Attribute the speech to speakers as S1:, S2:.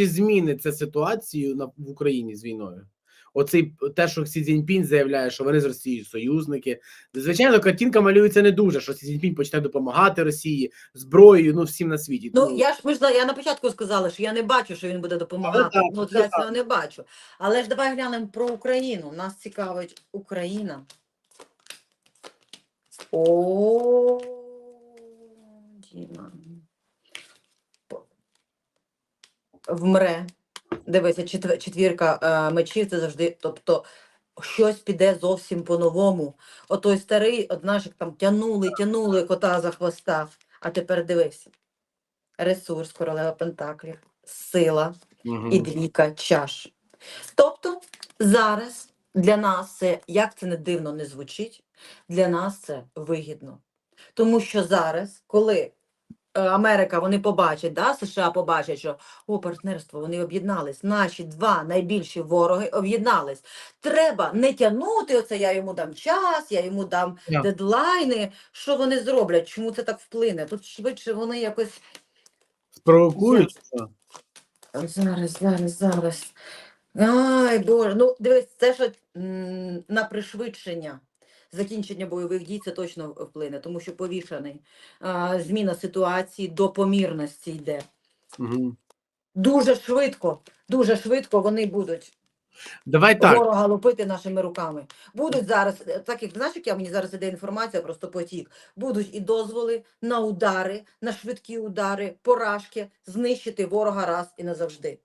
S1: Чи змінить це ситуацію на в Україні з війною? Оцей те, що Сі Цзіньпінь заявляє, що вони з Росією союзники. Звичайно, картинка малюється не дуже, що Сі Цзіньпінь почне допомагати Росії зброєю, ну всім на світі.
S2: Ну, я ж ми ж я на початку сказала, що я не бачу, що він буде допомагати.
S1: так,
S2: ну,
S1: це
S2: я
S1: так.
S2: цього не бачу. Але ж давай глянемо про Україну. Нас цікавить Україна. О, Діма. Вмре. Дивися, четвірка е, мечів це завжди, тобто щось піде зовсім по-новому. Отой старий, от там тянули, тянули кота за хвоста, а тепер дивися. Ресурс, королева Пентаклів, сила
S1: Мгм.
S2: і двійка чаш. Тобто зараз для нас це, як це не дивно не звучить, для нас це вигідно. Тому що зараз, коли Америка вони побачать, да, США побачать, що о, партнерство, вони об'єднались. Наші два найбільші вороги об'єднались. Треба не тягнути оце, я йому дам час, я йому дам
S1: Так.
S2: дедлайни. Що вони зроблять? Чому це так вплине? Тут швидше вони якось
S1: Спровокують.
S2: Зараз, зараз, зараз. Ай, Боже, ну дивись, це ж на пришвидшення. Закінчення бойових дій це точно вплине, тому що повішаний. А, зміна ситуації до помірності йде.
S1: Мгм.
S2: Дуже швидко, дуже швидко вони будуть
S1: Давай так.
S2: ворога лупити нашими руками. Будуть зараз, е, так як знаєш, як я мені зараз іде інформація, просто потік. Будуть і дозволи на удари, на швидкі удари, поражки, знищити ворога раз і назавжди.